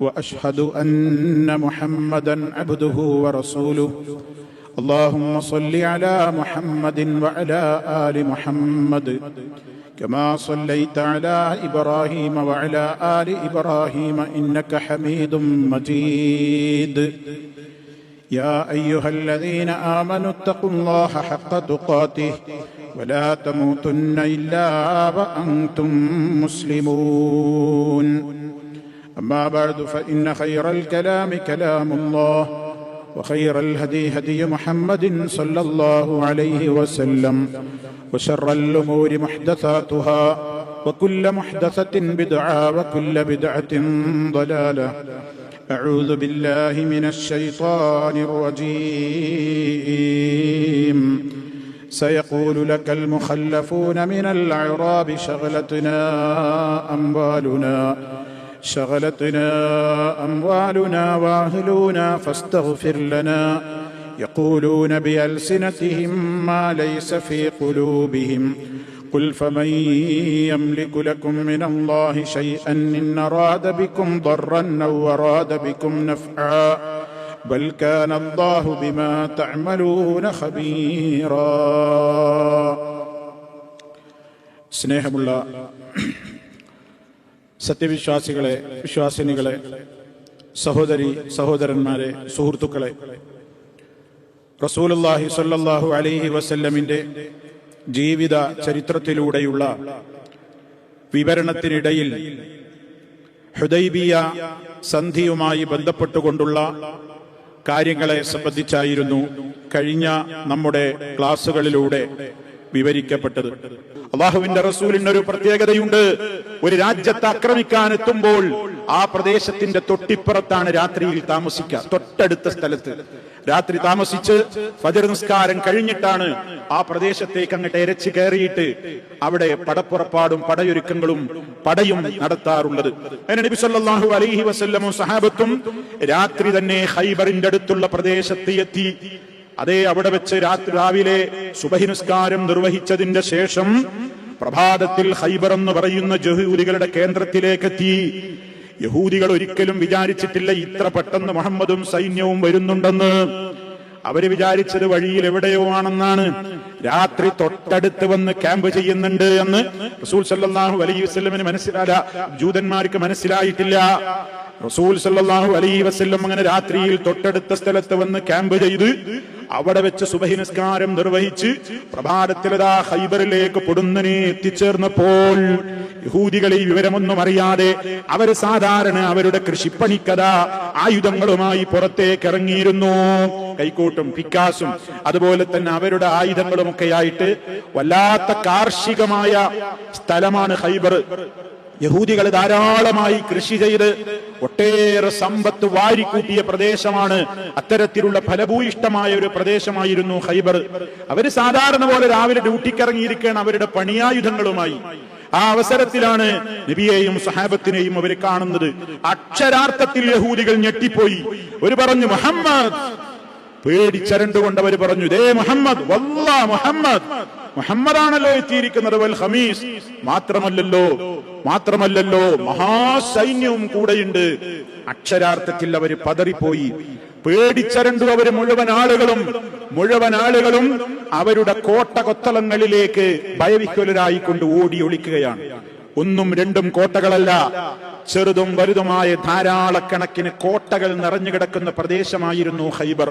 وأشهد أن محمدا عبده ورسوله. اللهم صل على محمد وعلى آل محمد كما صليت على إبراهيم وعلى آل إبراهيم إنك حميد مجيد. يا أيها الذين آمنوا اتقوا الله حق تقاته ولا تموتن إلا وأنتم مسلمون. أما بعد فإن خير الكلام كلام الله وخير الهدي هدي محمد صلى الله عليه وسلم وشر الأمور محدثاتها وكل محدثة بدعة وكل بدعة ضلالة. أعوذ بالله من الشيطان الرجيم. سيقول لك المخلفون من الأعراب شغلتنا أموالنا. شغلتنا أموالنا وأهلنا فاستغفر لنا يقولون بألسنتهم ما ليس في قلوبهم قل فمن يملك لكم من الله شيئا إن أراد بكم ضرا أو أراد بكم نفعا بل كان الله بما تعملون خبيرا സ്നേഹമുള്ള സത്യവിശ്വാസികളെ വിശ്വാസിനികളെ സഹോദരി സഹോദരന്മാരെ സുഹൃത്തുക്കളെ റസൂലുല്ലാഹി സ്വല്ലല്ലാഹു അലൈഹി വസല്ലമിന്റെ ജീവിത ചരിത്രത്തിലൂടെയുള്ള വിവരണത്തിനിടയിൽ ഹുദൈബിയ സന്ധിയുമായി ബന്ധപ്പെട്ടുകൊണ്ടുള്ള കാര്യങ്ങളെ സംബന്ധിച്ചായിരുന്നു കഴിഞ്ഞ നമ്മുടെ ക്ലാസുകളിലൂടെ വിവരിക്കപ്പെട്ടത്. അള്ളാഹുവിന്റെ റസൂലിന് ഒരു പ്രത്യേകതയുണ്ട്. ഒരു രാജ്യത്ത് ആക്രമിക്കാൻ എത്തുമ്പോൾ ആ പ്രദേശത്തിന്റെ തൊട്ടിപ്പുറത്താണ് രാത്രിയിൽ താമസിക്കുക. തൊട്ടടുത്ത സ്ഥലത്ത്. രാത്രി താമസിച്ച് ഫജർ നിസ്കാരം കഴിഞ്ഞിട്ടാണ് ആ പ്രദേശത്തേക്ക് അങ്ങോട്ട് എരച്ച് കയറിയിട്ട് അവിടെ പടപ്പുറപ്പാടും പടയൊരുക്കങ്ങളും പടയും നടത്താറുള്ളത്. നബി സല്ലല്ലാഹു അലൈഹി വസല്ലമും സഹാബത്തും രാത്രി തന്നെ ഹൈബറിന്റെ അടുത്തുള്ള പ്രദേശത്ത് എത്തി. അതേ അവിടെ വെച്ച് രാത്രി രാവിലെ സുബഹി നിസ്കാരം നിർവഹിച്ചതിന്റെ ശേഷം പ്രഭാതത്തിൽ ഹൈബർ എന്ന് പറയുന്ന ജഹൂദികളുടെ കേന്ദ്രത്തിലേക്ക് എത്തി യഹൂദികൾ ഒരിക്കലും വിചാരിച്ചിട്ടില്ല ഇത്ര പെട്ടെന്ന് മുഹമ്മദും സൈന്യവും വരുന്നുണ്ടെന്ന്. അവർ വിചാരിച്ചത് വഴിയിൽ എവിടെയോ ആണെന്നാണ്. രാത്രി തൊട്ടടുത്ത് വന്ന് ക്യാമ്പ് ചെയ്യുന്നുണ്ട് എന്ന് റസൂൽ സല്ലാഹു അലൈഹി വസ്ലമിന് മനസ്സിലായ ജൂതന്മാർക്ക് മനസ്സിലായിട്ടില്ല. റസൂൽ സല്ലല്ലാഹു അലൈഹി വസല്ലം അങ്ങനെ രാത്രിയിൽ തൊട്ടടുത്ത സ്ഥലത്ത് വന്ന് ക്യാമ്പ് ചെയ്ത് അവിടെ വെച്ച് സുബഹി നിസ്കാരം നിർവഹിച്ച് പ്രഭാതത്തിലതാ ഹൈബറിലേക്ക് പൊടുന്നനെ എത്തിച്ചേർന്നപ്പോൾ യഹൂദികൾ ഈ വിവരമൊന്നും അറിയാതെ അവർ സാധാരണ അവരുടെ കൃഷിപ്പണിക്കഥ ആയുധങ്ങളുമായി പുറത്തേക്ക് ഇറങ്ങിയിരുന്നു. കൈക്കോട്ടും പിക്കാസും അതുപോലെ തന്നെ അവരുടെ ആയുധങ്ങളും ഒക്കെ ആയിട്ട് വല്ലാത്ത കാർഷികമായ സ്ഥലമാണ് ഹൈബർ യഹൂദികൾ ധാരാളമായി കൃഷി ചെയ്ത് ഒട്ടേറെ സമ്പത്ത് വാരിക്കൂട്ടിയ പ്രദേശമാണ് അത്തരത്തിലുള്ള ഫലഭൂയിഷ്ടമായ ഒരു പ്രദേശമായിരുന്നു ഹൈബർ അവർ സാധാരണ പോലെ രാവിലെ ഡ്യൂട്ടിക്കിറങ്ങിയിരിക്കുകയാണ് അവരുടെ പണിയായുധങ്ങളുമായി. ആ അവസരത്തിലാണ് നബിയെയും സഹാബത്തിനെയും അവർ കാണുന്നത്. അക്ഷരാർത്ഥത്തിൽ യഹൂദികൾ ഞെട്ടിപ്പോയി. ഒരു പറഞ്ഞു മുഹമ്മദ് പേടിച്ചരണ്ടുകൊണ്ട് അവർ പറഞ്ഞു ദേ മുഹമ്മദ് വല്ലാ മുഹമ്മദ് മുഹമ്മദാണല്ലോ എത്തിയിരിക്കുന്നത് വൽ ഹമീസ് മാത്രമല്ലല്ലോ മാത്രമല്ലല്ലോ മഹാസൈന്യവും കൂടെയുണ്ട്. അക്ഷരാർത്ഥത്തിൽ അവർ പതറിപ്പോയി. പേടിച്ചരണ്ടു അവർ മുഴുവൻ ആളുകളും മുഴുവൻ ആളുകളും അവരുടെ കോട്ട കൊത്തളങ്ങളിലേക്ക് കൊണ്ട് ഓടി ഒളിക്കുകയാണ്. ഒന്നും രണ്ടും കോട്ടകളല്ല ചെറുതും വലുതുമായ ധാരാളക്കണക്കിന് കോട്ടകൾ നിറഞ്ഞു കിടക്കുന്ന പ്രദേശമായിരുന്നു ഹൈബർ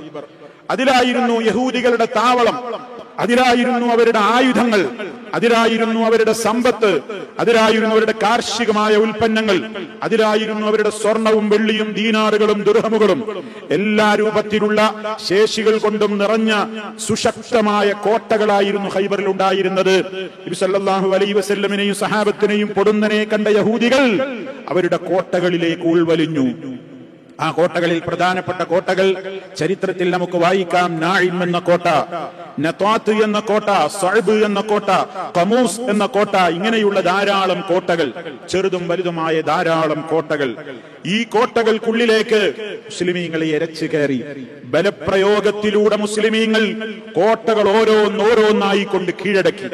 അതിലായിരുന്നു യഹൂദികളുടെ താവളം. അതിലായിരുന്നു അവരുടെ ആയുധങ്ങൾ. അതിലായിരുന്നു അവരുടെ സമ്പത്ത്. അതിലായിരുന്നു അവരുടെ കാർഷികമായ ഉൽപ്പന്നങ്ങൾ. അതിലായിരുന്നു അവരുടെ സ്വർണവും വെള്ളിയും ദീനാറുകളും ദുർഹമുകളും. എല്ലാ രൂപത്തിലുള്ള ശേഷികൾ കൊണ്ടും നിറഞ്ഞ സുശക്തമായ കോട്ടകളായിരുന്നു ഹൈബറിൽ ഉണ്ടായിരുന്നത്. നബിസല്ലാഹു അലൈ വസല്ലമിനെയും സഹാബത്തിനെയും പൊടുന്നനെ കണ്ട യഹൂദികൾ അവരുടെ കോട്ടകളിലേക്ക് ഉൾവലിഞ്ഞു. ആ കോട്ടകളിൽ പ്രധാനപ്പെട്ട കോട്ടകൾ ചരിത്രത്തിൽ നമുക്ക് വായിക്കാം. നാഴിം എന്ന കോട്ട നത്വാത്ത് എന്ന കോട്ട സഴബ് എന്ന കോട്ട കമൂസ് എന്ന കോട്ട ഇങ്ങനെയുള്ള ധാരാളം കോട്ടകൾ ചെറുതും വലുതുമായ ധാരാളം കോട്ടകൾ. ഈ കോട്ടകൾക്കുള്ളിലേക്ക് മുസ്ലിമീങ്ങളെ എരച്ചു കയറി. ബലപ്രയോഗത്തിലൂടെ മുസ്ലിമീങ്ങൾ കോട്ടകൾ ഓരോന്നോരോന്നായി കൊണ്ട് കീഴടക്കി.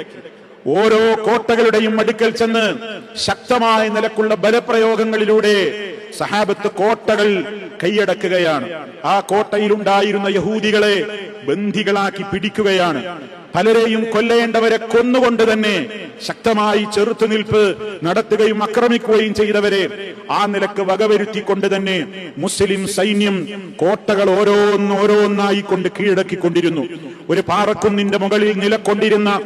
ഓരോ കോട്ടകളുടെയും അടുക്കൽ ചെന്ന് ശക്തമായ നിലക്കുള്ള ബലപ്രയോഗങ്ങളിലൂടെ സഹാബത്ത് കോട്ടകൾ കൈയടക്കുകയാണ്. ആ കോട്ടയിലുണ്ടായിരുന്ന യഹൂദികളെ ബന്ധികളാക്കി പിടിക്കുകയാണ്. പലരെയും കൊല്ലേണ്ടവരെ കൊന്നുകൊണ്ട് തന്നെ ശക്തമായി ചെറുത്തുനിൽപ്പ് നടത്തുകയും ആക്രമിക്കുകയും ചെയ്തവരെ ആ നിലയ്ക്ക് വകവരുത്തിക്കൊണ്ട് തന്നെ മുസ്ലിം സൈന്യം കോട്ടകൾ ഓരോന്നോരോന്നായി കൊണ്ട് കീഴടക്കിക്കൊണ്ടിരുന്നു. ഒരു പാറക്കുന്നിന്റെ മുകളിൽ നിലക്കൊണ്ടിരുന്ന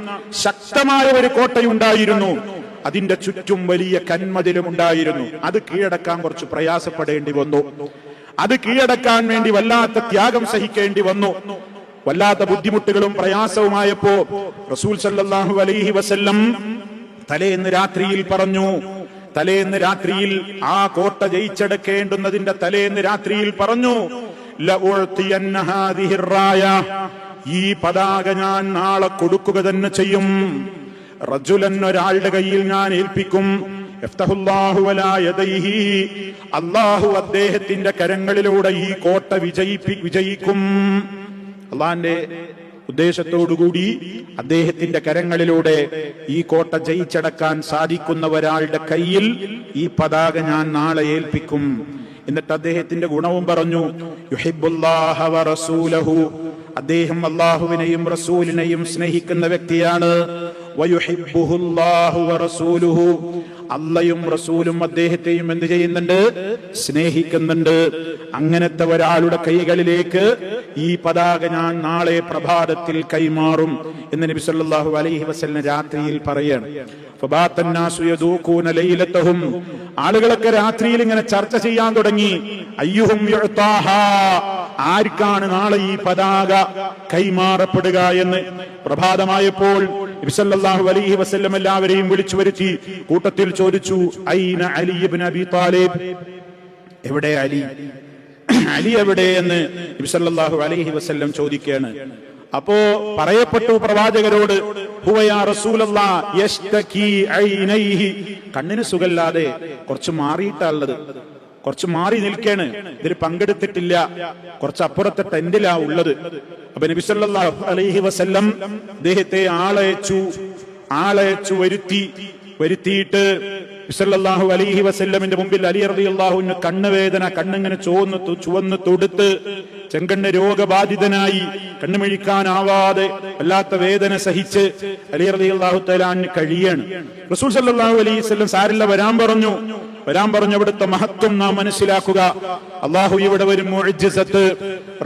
ശക്തമായ ഒരു കോട്ടയുണ്ടായിരുന്നു. അതിന്റെ ചുറ്റും വലിയ കന്മതിലും ഉണ്ടായിരുന്നു അത് കീഴടക്കാൻ കുറച്ച് പ്രയാസപ്പെടേണ്ടി വന്നു. അത് കീഴടക്കാൻ വേണ്ടി വല്ലാത്ത ത്യാഗം സഹിക്കേണ്ടി വന്നു. വല്ലാത്ത ബുദ്ധിമുട്ടുകളും പ്രയാസവുമായപ്പോ റസൂൽ സല്ലാഹു അലൈഹി വസല്ലം തലേന്ന് രാത്രിയിൽ പറഞ്ഞു തലേന്ന് രാത്രിയിൽ ആ കോട്ട ജയിച്ചെടുക്കേണ്ടുന്നതിന്റെ തലേന്ന് രാത്രിയിൽ പറഞ്ഞു ഈ പതാക ഞാൻ നാളെ കൊടുക്കുക തന്നെ ചെയ്യും. റജുലൻ ഒരാളുടെ കയ്യിൽ ഞാൻ ഏൽപ്പിക്കും. അള്ളാഹു അദ്ദേഹത്തിന്റെ കരങ്ങളിലൂടെ ഈ കോട്ട വിജയിപ്പി വിജയിക്കും. അള്ളാന്റെ ഉദ്ദേശത്തോടുകൂടി അദ്ദേഹത്തിന്റെ കരങ്ങളിലൂടെ ഈ കോട്ട ജയിച്ചടക്കാൻ സാധിക്കുന്ന ഒരാളുടെ കയ്യിൽ ഈ പതാക ഞാൻ നാളെ ഏൽപ്പിക്കും. എന്നിട്ട് അദ്ദേഹത്തിന്റെ ഗുണവും പറഞ്ഞു അദ്ദേഹം അള്ളാഹുവിനെയും റസൂലിനെയും സ്നേഹിക്കുന്ന വ്യക്തിയാണ്. അള്ളയും റസൂലും അദ്ദേഹത്തെയും എന്ത് ചെയ്യുന്നുണ്ട്? സ്നേഹിക്കുന്നുണ്ട്. അങ്ങനത്തെ ഒരാളുടെ കൈകളിലേക്ക് ഈ പതാക ഞാൻ നാളെ പ്രഭാതത്തിൽ കൈമാറും എന്ന് നബി സല്ലല്ലാഹു അലൈഹി വസല്ലം രാത്രിയിൽ പറയാണ്. ആളുകളൊക്കെ രാത്രിയിൽ ഇങ്ങനെ ചർച്ച ചെയ്യാൻ തുടങ്ങി. അയ്യുഹും ആർക്കാണ് നാളെ ഈ പതാക കൈമാറപ്പെടുക എന്ന്? പ്രഭാതമായപ്പോൾ അലൈഹി വസല്ലം എല്ലാവരെയും വിളിച്ചു വരുത്തി. കൂട്ടത്തിൽ ചോദിച്ചു ഐന അലി എവിടെ അലി? അലി എവിടെ എന്ന് നബി സല്ലല്ലാഹു അലൈഹി വസല്ലം ചോദിക്കുകയാണ്. അപ്പോ പറയപ്പെട്ടു പ്രവാചകരോട് കണ്ണിന് സുഖല്ലാതെ കുറച്ച് മാറിയിട്ടാണുള്ളത് കുറച്ച് മാറി നിൽക്കാണ്. ഇതിൽ പങ്കെടുത്തിട്ടില്ല. കുറച്ച് അപ്പുറത്തെ ടെന്റിലാ ഉള്ളത്. അപ്പൊ നബി സല്ലല്ലാഹു അലൈഹി വസല്ലം അദ്ദേഹത്തെ ആളയച്ചു ആളയച്ചു വരുത്തി. വരുത്തിയിട്ട് സല്ലല്ലാഹു അലിഹി വസല്ലമിന്റെ മുമ്പിൽ അലി റളിയല്ലാഹുവിന് കണ്ണുവേദന കണ്ണിങ്ങനെ ചുവന്ന് ചുവന്ന് തൊടുത്ത് ചെങ്കണ്ണ് രോഗബാധിതനായി കണ്ണുമിഴിക്കാനാവാതെ അല്ലാത്ത വേദന സഹിച്ച് അലി റളിയല്ലാഹു തലാന് കഴിയാണ്. റസൂൽ സല്ലാഹു അലൈഹി വസല്ലം സാരില്ല വരാൻ പറഞ്ഞു. വരാൻ പറഞ്ഞു അവിടുത്തെ മഹത്വം നാം മനസ്സിലാക്കുക. അള്ളാഹു ഇവിടെ ഒരു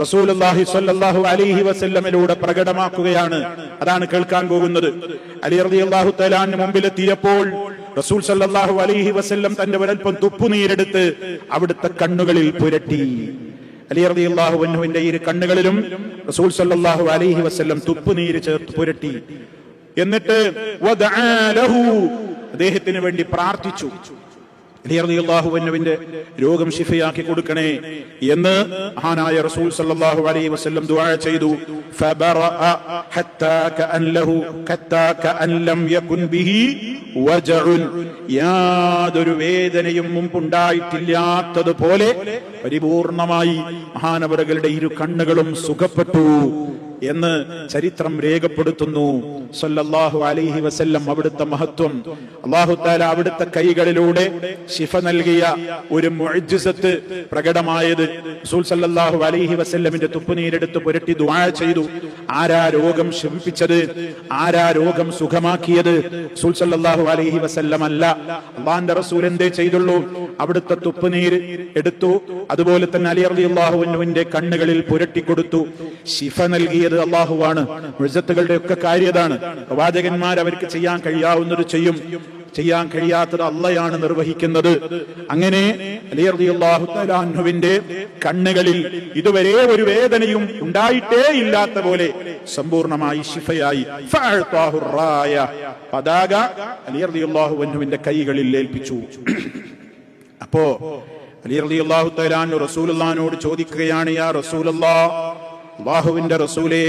റസൂൽ അള്ളാഹി സല്ലാഹു അലൈഹി വസല്ലമിലൂടെ പ്രകടമാക്കുകയാണ്. അതാണ് കേൾക്കാൻ പോകുന്നത്. അലി അലി അള്ളാഹു തലാന് മുമ്പിലെത്തിയപ്പോൾ റസൂൽ സല്ലാഹു അലൈഹി വസ്ല്ലം തന്റെ ഒരൽപ്പം തുപ്പുനീരെടുത്ത് അവിടുത്തെ കണ്ണുകളിൽ പുരട്ടി. അലി അൻഹുവിന്റെ ഇരു കണ്ണുകളിലും റസൂൽ സല്ലല്ലാഹു അലൈഹി വസല്ലം തുപ്പുനീര് ചേർത്ത് പുരട്ടി. എന്നിട്ട് അദ്ദേഹത്തിന് വേണ്ടി പ്രാർത്ഥിച്ചു. അലി റളിയല്ലാഹു രോഗം ശിഫയാക്കി കൊടുക്കണേ എന്ന് മഹാനായ റസൂൽ സല്ലല്ലാഹു അലൈഹി വസല്ലം ദുആ ചെയ്തു. ഫബറഅ ഹത്താ കഅൻ ലഹു ഹത്താ കഅൻ ലം യകുൻ ബിഹി വജഉൻ. യാതൊരു വേദനയും മുമ്പുണ്ടായിട്ടില്ലാത്തതുപോലെ പരിപൂർണമായി മഹാനവറുകളുടെ ഇരു കണ്ണുകളും സുഖപ്പെട്ടു. എന്ന് ചരിത്രം രേഖപ്പെടുത്തുന്നു. സല്ലല്ലാഹു അലൈഹി വസല്ലം അവിടുത്തെ മഹത്വം. അള്ളാഹു താല അവിടുത്തെ കൈകളിലൂടെ ശിഫ നൽകിയ ഒരു മുഅ്ജിസത്ത് പ്രകടമായത് റസൂൽ സല്ലല്ലാഹു അലൈഹി വസല്ലമിന്റെ തുപ്പുനീരെടുത്ത് പുരട്ടി ദുആ ചെയ്തു. ആരാ രോഗം ശമിപ്പിച്ചത്? ആരാ രോഗം സുഖമാക്കിയത്? റസൂൽ സല്ലല്ലാഹു അലൈഹി വസല്ലം അല്ല അള്ളാന്റെ റസൂൽ എന്തേ ചെയ്തുള്ളൂ? അവിടുത്തെ തുപ്പുനീര് എടുത്തു. അതുപോലെ തന്നെ അലി അൻഹുവിന്റെ കണ്ണുകളിൽ പുരട്ടി കൊടുത്തു. ശിഫ നൽകിയത് അള്ളാഹുവാണ്. മുഴുസത്തുകളുടെ ഒക്കെ കാര്യതാണ്. പ്രവാചകന്മാർ അവർക്ക് ചെയ്യാൻ കഴിയാവുന്നത് ചെയ്യും. ചെയ്യാൻ കഴിയാത്തത് അള്ളയാണ് നിർവഹിക്കുന്നത്. അങ്ങനെ അലി റളിയല്ലാഹു തആല കണ്ണുകളിൽ ഇതുവരെ ഒരു വേദനയും ഉണ്ടായിട്ടേ ഇല്ലാത്ത പോലെ സമ്പൂർണമായി ശിഫയായി. പതാക അലി റളിയല്ലാഹു അൻഹുവിന്റെ കൈകളിൽ ഏൽപ്പിച്ചു. അപ്പോ അലി റളിയല്ലാഹു തആലാനു റസൂലുള്ളാഹിനോട് ചോദിക്കുകയാണ് യാ റസൂലല്ലാ അല്ലാഹുവിന്റെ റസൂലേ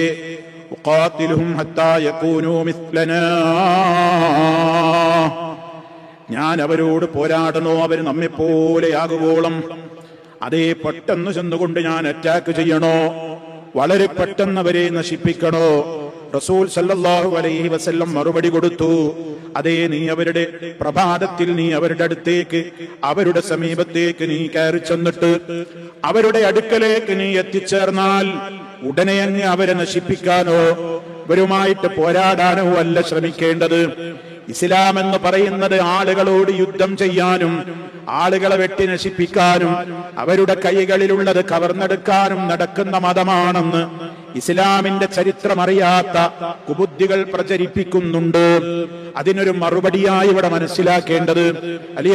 ഞാൻ അവരോട് പോരാടണോ അവർ നമ്മെപ്പോലെയാകുവോളം. അതേ പെട്ടെന്ന് ചെന്നുകൊണ്ട് ഞാൻ അറ്റാക്ക് ചെയ്യണോ? വളരെ പെട്ടെന്ന് അവരെ നശിപ്പിക്കണോ? റസൂൽ സല്ലല്ലാഹു അലൈഹി വസല്ലം മറുപടി കൊടുത്തു അതേ നീ അവരുടെ പ്രഭാതത്തിൽ നീ അവരുടെ അടുത്തേക്ക് അവരുടെ സമീപത്തേക്ക് നീ കയറി ചെന്നിട്ട് അവരുടെ അടുക്കലേക്ക് നീ എത്തിച്ചേർന്നാൽ ഉടനെ അങ്ങ് അവരെ നശിപ്പിക്കാനോ ഇവരുമായിട്ട് പോരാടാനോ അല്ല ശ്രമിക്കേണ്ടത്. ഇസ്ലാം എന്ന് പറയുന്നത് ആളുകളോട് യുദ്ധം ചെയ്യാനും ആളുകളെ വെട്ടി നശിപ്പിക്കാനും അവരുടെ കൈകളിലുള്ളത് കവർന്നെടുക്കാനും നടക്കുന്ന മതമാണെന്ന് ഇസ്ലാമിന്റെ ചരിത്രമറിയാത്ത കുബുദ്ധികൾ പ്രചരിപ്പിക്കുന്നുണ്ട്. അതിനൊരു മറുപടിയായി ഇവിടെ മനസ്സിലാക്കേണ്ടത് അലി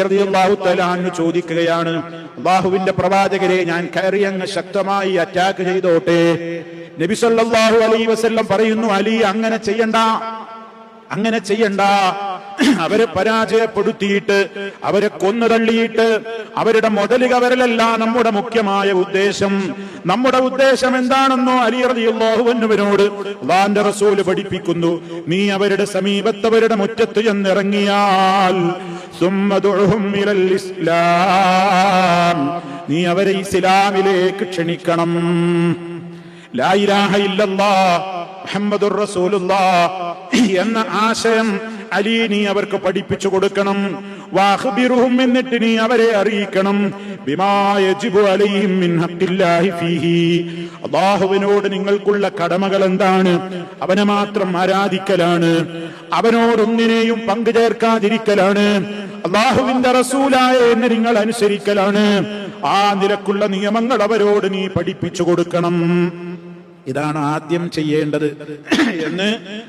ചോദിക്കുകയാണ് അള്ളാഹുവിന്റെ പ്രവാചകരെ ഞാൻ കയറി അങ്ങ് ശക്തമായി അറ്റാക്ക് ചെയ്തോട്ടെ? നബി സല്ലല്ലാഹു വസ്ല്ലം വസല്ലം പറയുന്നു അലി അങ്ങനെ ചെയ്യണ്ട അങ്ങനെ ചെയ്യണ്ട. അവരെ പരാജയപ്പെടുത്തിയിട്ട് അവരെ കൊന്നു തള്ളിയിട്ട് അവരുടെ മുതൽ കവരലല്ല നമ്മുടെ മുഖ്യമായ ഉദ്ദേശം. നമ്മുടെ ഉദ്ദേശം എന്താണെന്നോ അലി റളിയല്ലാഹുവിനോട് അള്ളാന്റെ റസൂൽ പഠിപ്പിക്കുന്നു. നീ അവരുടെ സമീപത്തവരുടെ മുറ്റത്ത് ചെന്നിറങ്ങിയാൽ ഇസ്ലാം. നീ അവരെ ഇസ്ലാമിലേക്ക് ക്ഷണിക്കണം. ലായിരാഹ ഇല്ലല്ലാ മുഹമ്മദുർ റസൂലുള്ള എന്ന ആശയം അലി നീ അവർക്ക് പഠിപ്പിച്ചു കൊടുക്കണം. വാഹ്ബിറുഹും എന്നിട്ട് നീ അവരെ അറിയിക്കണം. അല്ലാഹുവിനോട് നിങ്ങൾക്കുള്ള കടമകൾ എന്താണ്? അവനെ മാത്രം ആരാധിക്കലാണ്. അവനോടൊന്നിനെയും പങ്കു ചേർക്കാതിരിക്കലാണ്. അള്ളാഹുവിന്റെ റസൂലായ എന്ന് നിങ്ങൾ അനുസരിക്കലാണ്. ആ നിലക്കുള്ള നിയമങ്ങൾ അവരോട് നീ പഠിപ്പിച്ചു കൊടുക്കണം. ഇതാണ് ആദ്യം ചെയ്യേണ്ടത് എന്ന്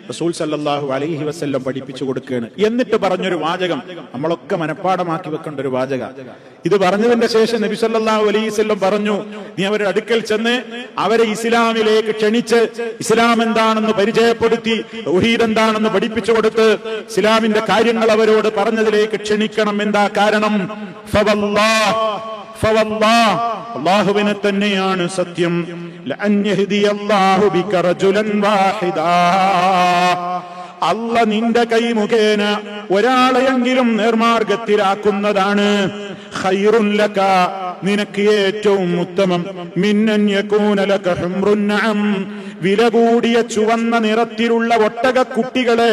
റസൂൽ സല്ലാഹു അലൈഹി വസ്ല്ലം പഠിപ്പിച്ചു കൊടുക്കുകയാണ്. എന്നിട്ട് പറഞ്ഞൊരു വാചകം. നമ്മളൊക്കെ മനഃപ്പാടമാക്കി വെക്കേണ്ട ഒരു വാചക. ഇത് പറഞ്ഞതിന്റെ ശേഷം നബി സല്ലാഹു അലൈഹി വസല്ലം പറഞ്ഞു നീ അവരുടെ അടുക്കൽ ചെന്ന് അവരെ ഇസ്ലാമിലേക്ക് ക്ഷണിച്ച് ഇസ്ലാം എന്താണെന്ന് പരിചയപ്പെടുത്തി തൗഹീദ് എന്താണെന്ന് പഠിപ്പിച്ചു കൊടുത്ത് ഇസ്ലാമിന്റെ കാര്യങ്ങൾ അവരോട് പറഞ്ഞതിലേക്ക് ക്ഷണിക്കണം എന്താ കാരണം അള്ളാഹുവിനെ തന്നെയാണ് സത്യം. അല്ല നിന്റെ കൈ മുഖേന ഒരാളെയെങ്കിലും നേർമാർഗത്തിലാക്കുന്നതാണ്. നിനക്ക് ഏറ്റവും ഉത്തമം. മിന്നൻ വില കൂടിയ ചുവന്ന നിറത്തിലുള്ള ഒട്ടക കുട്ടികളെ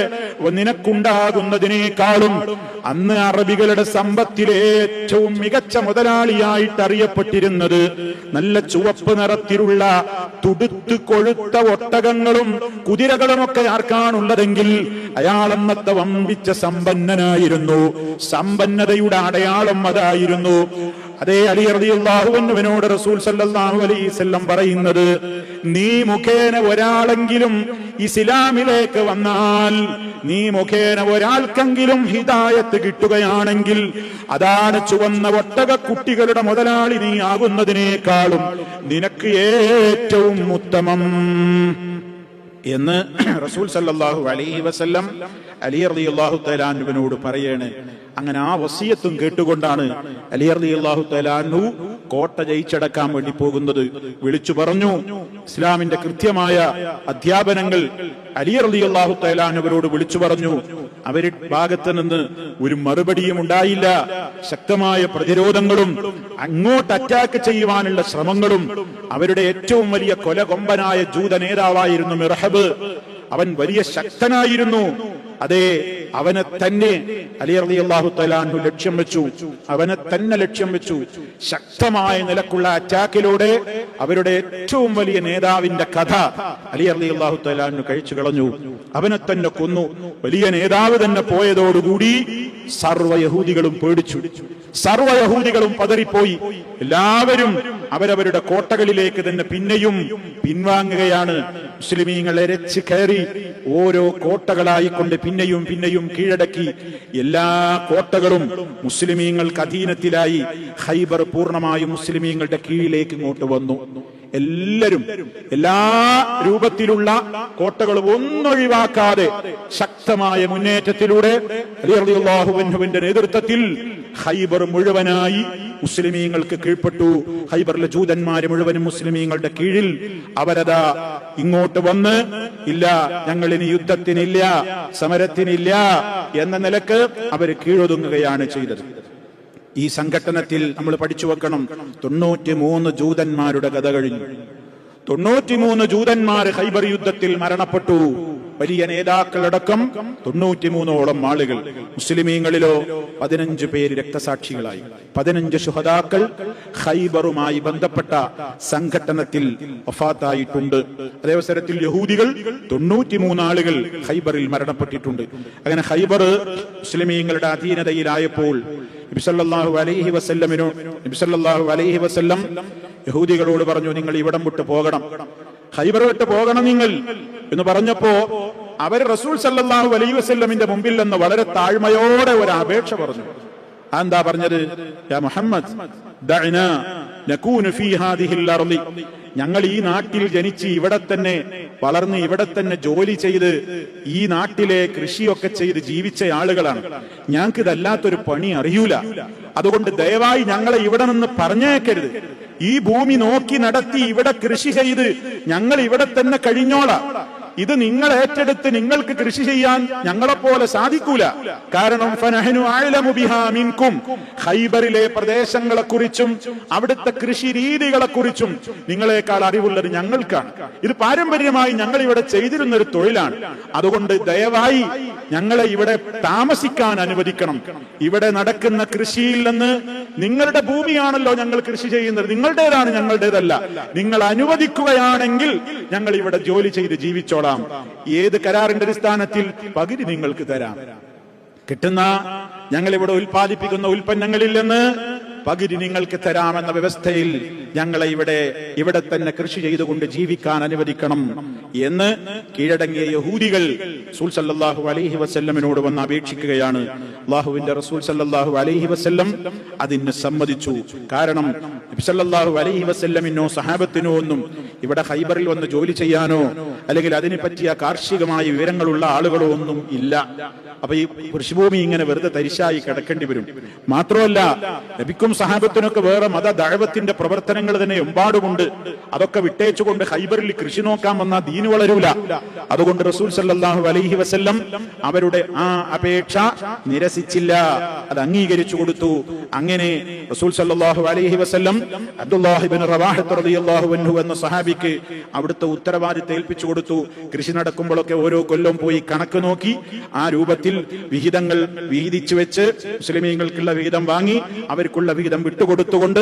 നിനക്കുണ്ടാകുന്നതിനേക്കാളും അന്ന് അറബികളുടെ സമ്പത്തിലെ ഏറ്റവും മികച്ച മുതലാളിയായിട്ട് അറിയപ്പെട്ടിരുന്നത് നല്ല ചുവപ്പ് നിറത്തിലുള്ള തുടുത്ത് കൊഴുത്ത ഒട്ടകങ്ങളും കുതിരകളുമൊക്കെ ആർക്കാണുള്ളതെങ്കിൽ അയാളെന്നത്തെ വമ്പിച്ച സമ്പന്നനായിരുന്നു. സമ്പന്നതയുടെ അടയാളം അതായിരുന്നു. അതേ അലി അലിയറിയാഹുവിനോട് റസൂൽ സല്ലല്ലാഹു അലൈഹി വസല്ലം പറയുന്നത് നീ മുഖേന ഒരാളെങ്കിലും ഇസ്ലാമിലേക്ക് വന്നാൽ നീ മുഖേന ഒരാൾക്കെങ്കിലും ഹിദായത്ത് കിട്ടുകയാണെങ്കിൽ അതാണ് ചുവന്ന ഒട്ടക കുട്ടികളുടെ മുതലാളി നീ ആകുന്നതിനേക്കാളും നിനക്ക് ഏറ്റവും ഉത്തമം. എന്ന് റസൂൽ സല്ലല്ലാഹു അലൈഹി വസല്ലം അലി റളിയല്ലാഹു തആലാനുവിനോട് പറയാണ് അങ്ങനെ ആ വസീയത്തും കേട്ടുകൊണ്ടാണ് അലി അലി അള്ളാഹു തലാനു കോട്ട ജയിച്ചടക്കാൻ വേണ്ടി പോകുന്നത്. വിളിച്ചു പറഞ്ഞു ഇസ്ലാമിന്റെ കൃത്യമായ അധ്യാപനങ്ങൾ അലി അലി അള്ളാഹു തലാനുവരോട് വിളിച്ചു പറഞ്ഞു. അവരുടെ ഭാഗത്ത് നിന്ന് ഒരു മറുപടിയും ഉണ്ടായില്ല. ശക്തമായ പ്രതിരോധങ്ങളും അങ്ങോട്ട് അറ്റാക്ക് ചെയ്യുവാനുള്ള ശ്രമങ്ങളും അവരുടെ ഏറ്റവും വലിയ കൊലകൊമ്പനായ ജൂത നേതാവായിരുന്നു മിർഹബ്. അവൻ വലിയ ശക്തനായിരുന്നു. അതെ അവനെ തന്നെ അലി അള്ളാഹു തലാൻഹു ലക്ഷ്യം വെച്ചു. അവനെ തന്നെ ലക്ഷ്യം വെച്ചു. ശക്തമായ നിലക്കുള്ള അറ്റാക്കിലൂടെ അവരുടെ ഏറ്റവും വലിയ നേതാവിന്റെ കഥ അലി അള്ളാഹു തലാൻഹു കഴിച്ചു കളഞ്ഞു. അവനെ തന്നെ കൊന്നു. വലിയ നേതാവ് തന്നെ പോയതോടുകൂടി സർവ യഹൂദികളും പേടിച്ചു. സർവ യഹൂദികളും പതറിപ്പോയി. എല്ലാവരും അവരവരുടെ കോട്ടകളിലേക്ക് തന്നെ പിന്നെയും പിൻവാങ്ങുകയാണ്. മുസ്ലിമീങ്ങൾ എരച്ച് കയറി ഓരോ കോട്ടകളായിക്കൊണ്ട് പിന്നെയും പിന്നെയും കീഴടക്കി. എല്ലാ കോട്ടകളും മുസ്ലിമീങ്ങൾക്ക് അധീനത്തിലായി. ഹൈബർ പൂർണമായും മുസ്ലിമീങ്ങളുടെ കീഴിലേക്ക് ഇങ്ങോട്ട് വന്നു. എല്ലാരും എല്ലാ രൂപത്തിലുള്ള കോട്ടകളും ഒന്നൊഴിവാക്കാതെ ശക്തമായ മുന്നേറ്റത്തിലൂടെ അലി നേതൃത്വത്തിൽ ഹൈബർ മുഴുവനായി മുസ്ലിമീങ്ങൾക്ക് കീഴ്പ്പെട്ടു. ഹൈബറിലെ ജൂതന്മാര് മുഴുവനും മുസ്ലിമീങ്ങളുടെ കീഴിൽ അവരതാ ഇങ്ങോട്ട് വന്ന് ഇല്ല ഞങ്ങൾ ഇനി യുദ്ധത്തിനില്ല സമരത്തിനില്ല എന്ന നിലയ്ക്ക് അവർ കീഴൊതുങ്ങുകയാണ് ചെയ്തത്. ഈ സംഘട്ടനത്തിൽ നമ്മൾ പഠിച്ചു വെക്കണം. തൊണ്ണൂറ്റി മൂന്ന് ജൂതന്മാരുടെ കഥ കഴിഞ്ഞു. തൊണ്ണൂറ്റിമൂന്ന് ജൂതന്മാർ ഹൈബർ യുദ്ധത്തിൽ മരണപ്പെട്ടു. വലിയ നേതാക്കളടക്കം തൊണ്ണൂറ്റിമൂന്നോളം ആളുകൾ മുസ്ലിമീങ്ങളിലോ പതിനഞ്ച് പേര് രക്തസാക്ഷികളായി. പതിനഞ്ച് ശുഹതാക്കൾ ഹൈബറുമായി ബന്ധപ്പെട്ട സംഘട്ടനത്തിൽ വഫാത്തായിട്ടുണ്ട്. അതേവസരത്തിൽ യഹൂദികൾ തൊണ്ണൂറ്റിമൂന്ന് ആളുകൾ ഹൈബറിൽ മരണപ്പെട്ടിട്ടുണ്ട്. അങ്ങനെ ഹൈബർ മുസ്ലിമീങ്ങളുടെ അധീനതയിലായപ്പോൾ നബിസല്ലാഹു അലൈഹി വസല്ലമിനോ നബിസല്ലാഹു അലൈഹി വസല്ലം യഹൂദികളോട് പറഞ്ഞു നിങ്ങൾ ഇവിടം വിട്ട് പോകണം. ഹൈബർ വിട്ട് പോകണം നിങ്ങൾ എന്ന് പറഞ്ഞപ്പോ അവർ റസൂൽ സല്ലാഹു അലൈ വസ്ല്ലമിന്റെ മുമ്പിൽ നിന്ന് വളരെ താഴ്മയോടെ ഒരു അപേക്ഷ പറഞ്ഞു. എന്താ പറഞ്ഞത്? യാ മുഹമ്മദ് ഞങ്ങൾ ഈ നാട്ടിൽ ജനിച്ച് ഇവിടെ തന്നെ വളർന്ന് ഇവിടെ തന്നെ ജോലി ചെയ്ത് ഈ നാട്ടിലെ കൃഷിയൊക്കെ ചെയ്ത് ജീവിച്ച ആളുകളാണ്. ഞങ്ങൾക്ക് ഇതല്ലാത്തൊരു പണി അറിയൂല. അതുകൊണ്ട് ദയവായി ഞങ്ങളെ ഇവിടെ നിന്ന് പറഞ്ഞേക്കരുത് ഈ ഭൂമി നോക്കി നടത്തി ഇവിടെ കൃഷി ചെയ്ത് ഞങ്ങൾ ഇവിടെ തന്നെ കഴിഞ്ഞോളാം. ഇത് നിങ്ങൾ ഏറ്റെടുത്ത് നിങ്ങൾക്ക് കൃഷി ചെയ്യാൻ ഞങ്ങളെപ്പോലെ സാധിക്കൂല. കാരണം മിൻകും. ഖൈബറിലെ പ്രദേശങ്ങളെ കുറിച്ചും അവിടുത്തെ കൃഷി രീതികളെ കുറിച്ചും നിങ്ങളെക്കാൾ അറിവുള്ളത് ഞങ്ങൾക്കാണ്. ഇത് പാരമ്പര്യമായി ഞങ്ങൾ ഇവിടെ ചെയ്തിരുന്ന ഒരു തൊഴിലാണ്. അതുകൊണ്ട് ദയവായി ഞങ്ങളെ ഇവിടെ താമസിക്കാൻ അനുവദിക്കണം. ഇവിടെ നടക്കുന്ന കൃഷിയിൽ നിന്ന് നിങ്ങളുടെ ഭൂമിയാണല്ലോ ഞങ്ങൾ കൃഷി ചെയ്യുന്നത്. നിങ്ങളുടേതാണ് ഞങ്ങളുടേതല്ല. നിങ്ങൾ അനുവദിക്കുകയാണെങ്കിൽ ഞങ്ങൾ ഇവിടെ ജോലി ചെയ്ത് ജീവിച്ചോളാം. ഏത് കരാറിന്റെ അടിസ്ഥാനത്തിൽ പകുതി നിങ്ങൾക്ക് തരാം. കിട്ടുന്ന ഞങ്ങൾ ഇവിടെ ഉൽപ്പാദിപ്പിക്കുന്ന ഉൽപ്പന്നങ്ങളിൽ നിന്ന് പകുതി നിങ്ങൾക്ക് തരാമെന്ന വ്യവസ്ഥയിൽ ഞങ്ങളെ ഇവിടെ ഇവിടെ തന്നെ കൃഷി ചെയ്തുകൊണ്ട് ജീവിക്കാൻ അനുവദിക്കണം എന്ന് കീഴടങ്ങിയ യഹൂദികൾ റസൂൽ സല്ലല്ലാഹു അലൈഹി വസല്ലമിനോട് വന്ന് അപേക്ഷിക്കുകയാണ്. അള്ളാഹുവിന്റെ റസൂൽ സല്ലല്ലാഹു അലൈഹി വസല്ലം അതിന് സമ്മതിച്ചു. കാരണം നബി സല്ലല്ലാഹു അലൈഹി വസല്ലമിനോ സഹാബത്തിനോ ഒന്നും ഇവിടെ ഹൈബറിൽ വന്ന് ജോലി ചെയ്യാനോ അല്ലെങ്കിൽ അതിനെ പറ്റിയ കാർഷികമായ വിവരങ്ങളുള്ള ആളുകളോ ഒന്നും ഇല്ല. അപ്പൊ ഈ കൃഷിഭൂമി ഇങ്ങനെ വെറുതെ തരിശായി കിടക്കേണ്ടി വരും. മാത്രമല്ല നബിക്കും സഹാബത്തിനൊക്കെ വേറെ മത ദഴവത്തിന്റെ പ്രവർത്തനങ്ങൾ തന്നെ എമ്പാടുമുണ്ട്. അതൊക്കെ വിട്ടേച്ചുകൊണ്ട് ഹൈബറിൽ കൃഷി നോക്കാൻ വന്ന ദീന് വളരൂല. അതുകൊണ്ട് റസൂൽ സല്ലാഹു അലൈഹി വസ്ല്ലം അവരുടെ ആ അപേക്ഷ നിരസിച്ചില്ല. അത് അംഗീകരിച്ചു കൊടുത്തു. അങ്ങനെ റസൂൽ സല്ലാഹു അലൈഹി വസ്ല്ലം അബ്ദുല്ലാഹിബിൻ റവാഹത്ത് റളിയല്ലാഹു അൻഹു എന്ന സഹാബിക്ക് അവിടുത്തെ ഉത്തരവാദിത്തം ഏൽപ്പിച്ചു കൊടുത്തു. കൃഷി നടക്കുമ്പോഴൊക്കെ ഓരോ കൊല്ലം പോയി കണക്ക് നോക്കി. ആ രൂപത്തിൽ വിഹിതങ്ങൾ വിഹിതിച്ചു വെച്ച് മുസ്ലിമീങ്ങൾക്കുള്ള വിഹിതം വാങ്ങി. അവർക്കുള്ള വിഹിതം വിട്ടുകൊടുത്തുകൊണ്ട്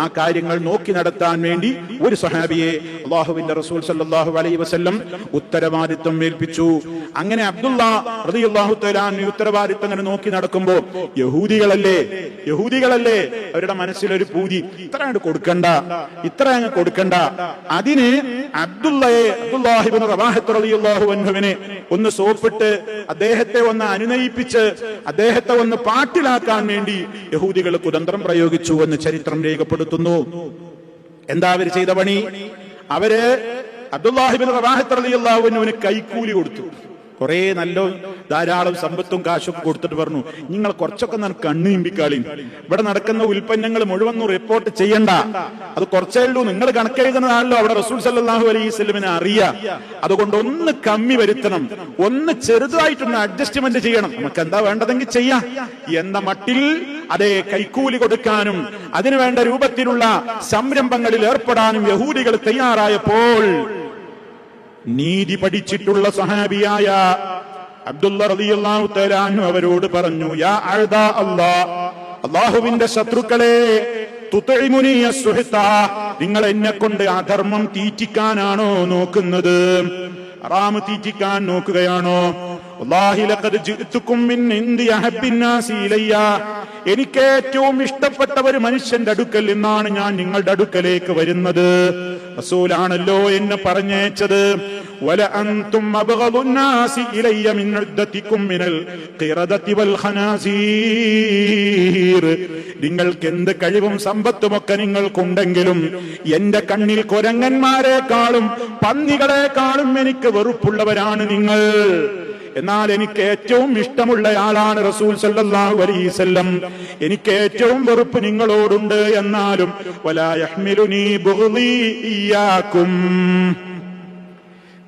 ആ കാര്യങ്ങൾ നോക്കി നടത്താൻ വേണ്ടി ഒരു സഹാബിയെ അള്ളാഹുവിന്റെ റസൂൽ സല്ലാഹു അലൈ വസ്ല്ലം ഉത്തരവാദിത്വം ഏൽപ്പിച്ചു. അങ്ങനെ അബ്ദുള്ള ഉത്തരവാദിത്വം അങ്ങനെ നോക്കി നടക്കുമ്പോ യഹൂദികളല്ലേ? യഹൂദികളല്ലേ? അവരുടെ മനസ്സിലൊരു പൂതി. ഇത്ര അങ്ങട് കൊടുക്കണ്ട. ഇത്ര അങ്ങ് കൊടുക്കണ്ട. അതിന് അബ്ദുള്ളയെ അബ്ദുല്ലാഹിബിൻ അൻഹുവിനെ ഒന്ന് സോപ്പിട്ട് അദ്ദേഹത്തെ ഒന്ന് അനുനയിപ്പിച്ച് അദ്ദേഹത്തെ ഒന്ന് പാട്ടിലാക്കാൻ വേണ്ടി യഹൂദികൾ കുതന്ത്രം പ്രയോഗിച്ചു എന്ന് ചരിത്രം രേഖപ്പെടുത്തുന്നു. എന്താ അവർ ചെയ്ത പണി? അവർ അബ്ദുല്ലാഹിബിൻ റവാഹത്ത് റളിയല്ലാഹു അൻഹുവിന് കൈക്കൂലി കൊടുത്തു. കുറെ നല്ല ധാരാളം സമ്പത്തും കാശും കൊടുത്തിട്ട് പറഞ്ഞു നിങ്ങൾ കുറച്ചൊക്കെ നിനക്ക് കണ്ണു ഇമ്പിക്കാളി. ഇവിടെ നടക്കുന്ന ഉൽപ്പന്നങ്ങൾ മുഴുവൻ റിപ്പോർട്ട് ചെയ്യണ്ട. അത് കുറച്ചേ ഉള്ളൂ. നിങ്ങൾ കണക്കെഴുതുന്നതാണല്ലോ അവിടെ റസൂൽ സല്ലാഹു അലൈഹി അറിയാം അതുകൊണ്ട് ഒന്ന് കമ്മി വരുത്തണം. ഒന്ന് ചെറുതായിട്ടൊന്ന് അഡ്ജസ്റ്റ്മെന്റ് ചെയ്യണം. നമുക്ക് എന്താ വേണ്ടതെങ്കിൽ ചെയ്യാം. എന്ന മട്ടിൽ അതെ കൈക്കൂലി കൊടുക്കാനും അതിനു വേണ്ട രൂപത്തിലുള്ള സംരംഭങ്ങളിൽ ഏർപ്പെടാനും യഹൂദികൾ തയ്യാറായപ്പോൾ നീതി പഠിച്ചിട്ടുള്ള സഹാബിയായ അബ്ദുള്ള റളിയല്ലാഹു തആല അവരോട് പറഞ്ഞു യാ അഅദാ അള്ളാ അള്ളാഹുവിന്റെ ശത്രുക്കളെ നിങ്ങൾ എന്നെ കൊണ്ട് അധർമ്മം തീറ്റിക്കാനാണോ നോക്കുന്നത്? ഹറാമ് തീറ്റിക്കാൻ നോക്കുകയാണോ? എനിക്ക് ഏറ്റവും ഇഷ്ടപ്പെട്ട ഒരു മനുഷ്യന്റെ അടുക്കൽ നിന്നാണ് ഞാൻ നിങ്ങളുടെ അടുക്കലേക്ക് വരുന്നത്. റസൂലാണല്ലോ എന്നെ പറഞ്ഞേച്ചത്. വല ഇലയ്യ മിൻ ഉദ്ദതികും മിനൽ ഖിറദതി വൽ നിങ്ങൾക്ക് എന്ത് കഴിവും സമ്പത്തുമൊക്കെ നിങ്ങൾക്കുണ്ടെങ്കിലും എന്റെ കണ്ണിൽ കൊരങ്ങന്മാരെക്കാളും പന്നികളെക്കാളും എനിക്ക് വെറുപ്പുള്ളവരാണ് നിങ്ങൾ. എന്നാൽ എനിക്ക് ഏറ്റവും ഇഷ്ടമുള്ള ആളാണ് റസൂൽ സല്ലല്ലാഹു അലൈഹി വസല്ലം. എനിക്ക് ഏറ്റവും വെറുപ്പ് നിങ്ങളോടുണ്ട് എന്നാലും വലാ യഹ്മിലുനി ബുഗ്ളി ഇയ്യാക്കും.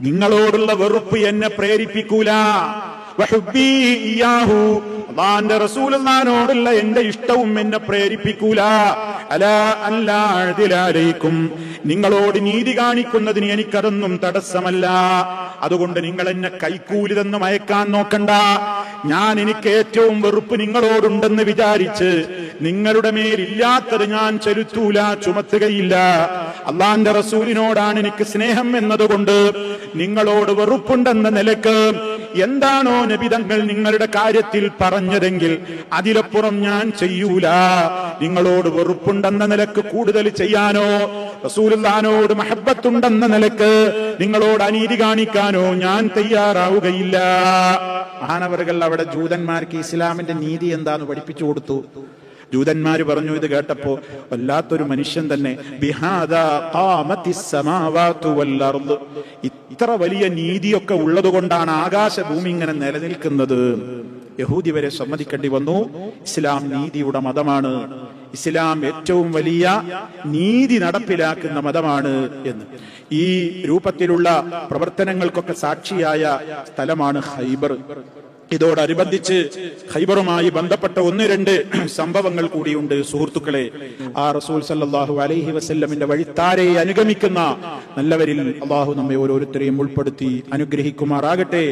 നിങ്ങളോടുള്ള വെറുപ്പ് എന്നെ പ്രേരിപ്പിക്കൂല. അള്ളാന്റെ റസൂലിനോടുള്ള എന്റെ ഇഷ്ടവും എന്നെ പ്രേരിപ്പിക്കൂല. അല അല്ലാതിലാലയിക്കും നിങ്ങളോട് നീതി കാണിക്കുന്നതിന് എനിക്കതൊന്നും തടസ്സമല്ല. അതുകൊണ്ട് നിങ്ങൾ എന്നെ കൈക്കൂലി തന്ന് മയക്കാൻ നോക്കണ്ട. ഞാൻ എനിക്ക് ഏറ്റവും വെറുപ്പ് നിങ്ങളോടുണ്ടെന്ന് വിചാരിച്ച് നിങ്ങളുടെ മേലില്ലാത്തത് ഞാൻ ചെലുത്തൂല ചുമത്തുകയില്ല. അള്ളാന്റെ റസൂലിനോടാണ് എനിക്ക് സ്നേഹം എന്നതുകൊണ്ട് നിങ്ങളോട് വെറുപ്പുണ്ടെന്ന നിലയ്ക്ക് എന്താണോ നബിതങ്ങൾ നിങ്ങളുടെ കാര്യത്തിൽ പറഞ്ഞതെങ്കിൽ അതിലപ്പുറം ഞാൻ ചെയ്യൂല. നിങ്ങളോട് വെറുപ്പുണ്ടെന്ന നിലയ്ക്ക് കൂടുതൽ ചെയ്യാനോ റസൂലുള്ളാനോട് മഹബത്തുണ്ടെന്ന നിലയ്ക്ക് നിങ്ങളോട് അനീതി കാണിക്കാനോ ഞാൻ തയ്യാറാവുകയില്ല. മഹാനവറുകൾ അവിടെ ജൂതന്മാർക്ക് ഇസ്ലാമിന്റെ നീതി എന്താന്ന് പഠിപ്പിച്ചു കൊടുത്തു. ജൂതന്മാര് പറഞ്ഞു ഇത് കേട്ടപ്പോ വല്ലാത്തൊരു മനുഷ്യൻ തന്നെ. ഇത്ര വലിയ നീതിയൊക്കെ ഉള്ളത് കൊണ്ടാണ് ആകാശഭൂമി ഇങ്ങനെ നിലനിൽക്കുന്നത്. യഹൂദി വരെ സമ്മതിക്കേണ്ടി വന്നു. ഇസ്ലാം നീതിയുടെ മതമാണ്. ഇസ്ലാം ഏറ്റവും വലിയ നീതി നടപ്പിലാക്കുന്ന മതമാണ് എന്ന്. ഈ രൂപത്തിലുള്ള പ്രവർത്തനങ്ങൾക്കൊക്കെ സാക്ഷിയായ സ്ഥലമാണ് ഹൈബർ ഇതോടനുബന്ധിച്ച് ഖൈബറുമായി ബന്ധപ്പെട്ട ഒന്ന് രണ്ട് സംഭവങ്ങൾ കൂടിയുണ്ട് സുഹൃത്തുക്കളെ ആ റസൂൽ സല്ലല്ലാഹു അലൈഹി വസല്ലമിന്റെ വഴിത്താരെ അനുഗമിക്കുന്ന നല്ലവരിൽ അള്ളാഹു നമ്മെ ഓരോരുത്തരെയും ഉൾപ്പെടുത്തി അനുഗ്രഹിക്കുമാറാകട്ടെ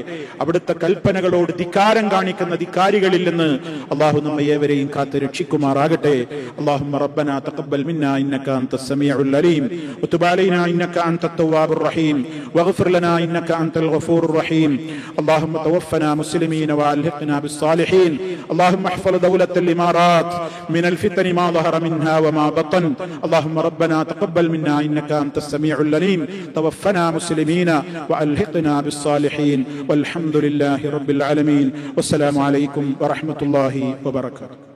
അവിടുത്തെ കൽപ്പനകളോട് ധിക്കാരം കാണിക്കുന്ന ധിക്കാരികളിൽ നിന്ന് അള്ളാഹു നമ്മെ ഏവരെയും കാത്ത് രക്ഷിക്കുമാറാകട്ടെ اللهم ربنا تقبل منا انك انت السميع العليم وتب علينا انك انت التواب الرحيم واغفر لنا انك انت الغفور الرحيم اللهم توفنا مسلمين والحقنا بالصالحين. اللهم احفظ دولة الإمارات من الفتن ما ظهر منها وما بطن. اللهم ربنا تقبل منا إنك أنت السميع العليم. توفنا مسلمين والحقنا بالصالحين. والحمد لله رب العالمين. والسلام عليكم ورحمة الله وبركاته.